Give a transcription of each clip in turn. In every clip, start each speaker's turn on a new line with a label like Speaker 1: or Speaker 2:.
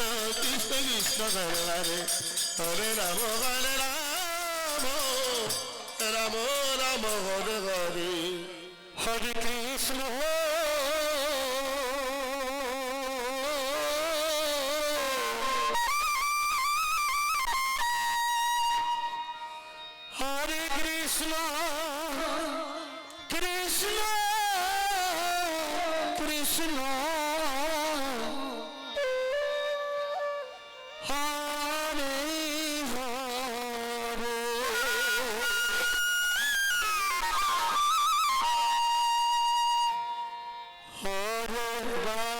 Speaker 1: Krishna Krishna Krishna Hare Ram Hare Ram Ram Ram Hare Hare Hare Krishna Hare Krishna Krishna Hare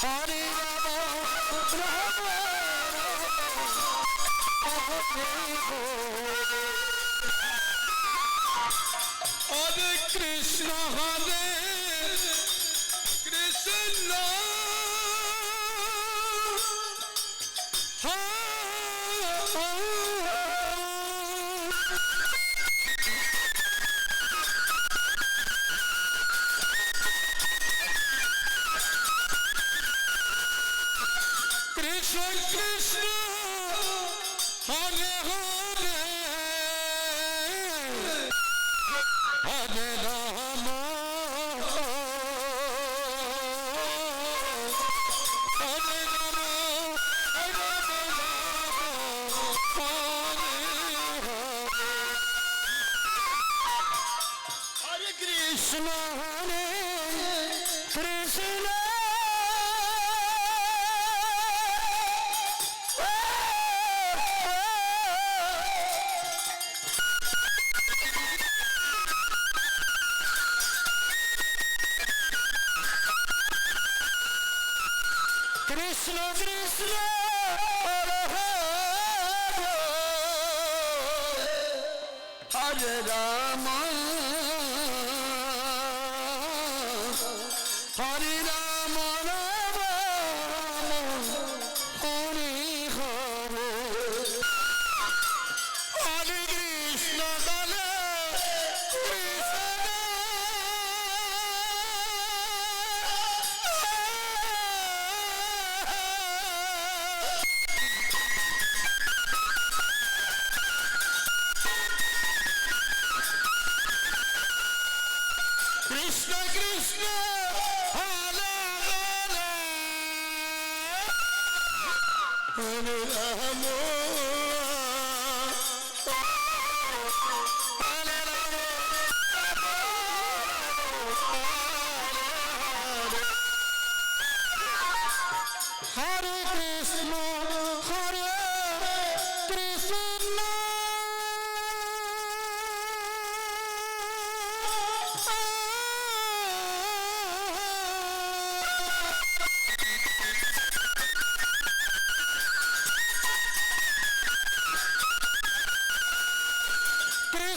Speaker 1: Hare
Speaker 2: Ram
Speaker 1: Krishna Krishna Hare Ram. Hare Hare Krishna.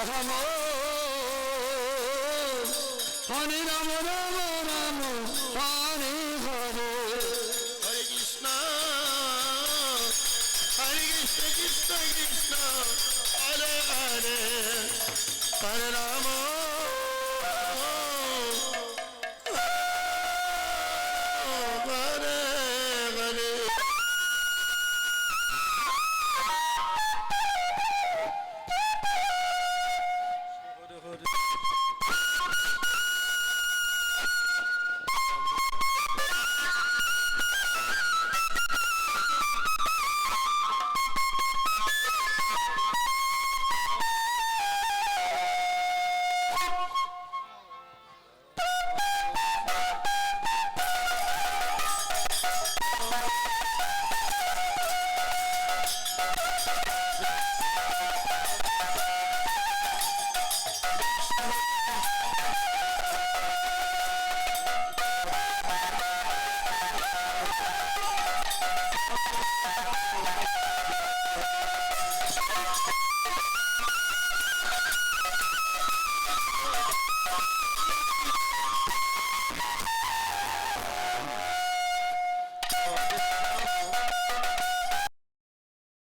Speaker 2: I'm Ramon.